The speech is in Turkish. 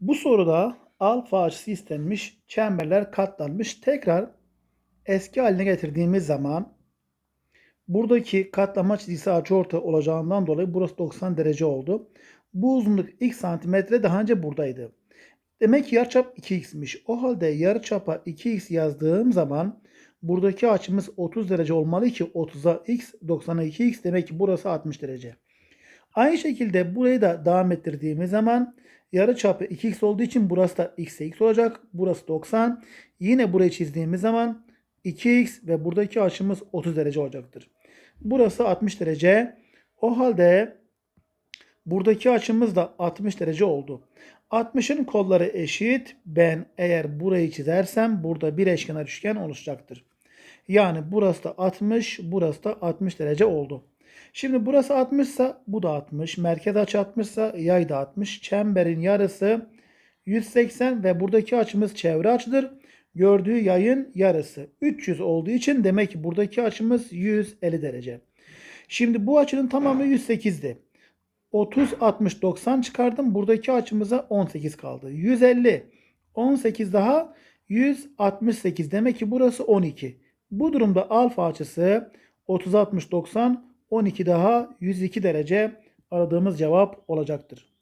Bu soruda alfa açısı istenmiş, çemberler katlanmış. Tekrar eski haline getirdiğimiz zaman buradaki katlama çizgisi açıortay olacağından dolayı burası 90 derece oldu. Bu uzunluk x santimetre daha önce buradaydı. Demek ki yarıçap 2x'miş. O halde yarıçapa 2x yazdığım zaman buradaki açımız 30 derece olmalı ki 30'a x 90'a 2x demek ki burası 60 derece. Aynı şekilde burayı da devam ettirdiğimiz zaman yarı çapı 2x olduğu için burası da x'e x olacak. Burası 90. Yine burayı çizdiğimiz zaman 2x ve buradaki açımız 30 derece olacaktır. Burası 60 derece. O halde buradaki açımız da 60 derece oldu. 60'ın kolları eşit. Ben eğer burayı çizersem burada bir eşkenar üçgen oluşacaktır. Yani burası da 60, burası da 60 derece oldu. Şimdi burası 60 ise bu da 60. Merkez açı 60 ise yay da 60. Çemberin yarısı 180 ve buradaki açımız çevre açıdır. Gördüğü yayın yarısı 300 olduğu için demek ki buradaki açımız 150 derece. Şimdi bu açının tamamı 108'di. 30, 60, 90 çıkardım. Buradaki açımıza 18 kaldı. 150, 18 daha 168. Demek ki burası 12. Bu durumda alfa açısı 30, 60, 90, 12 daha 102 derece aradığımız cevap olacaktır.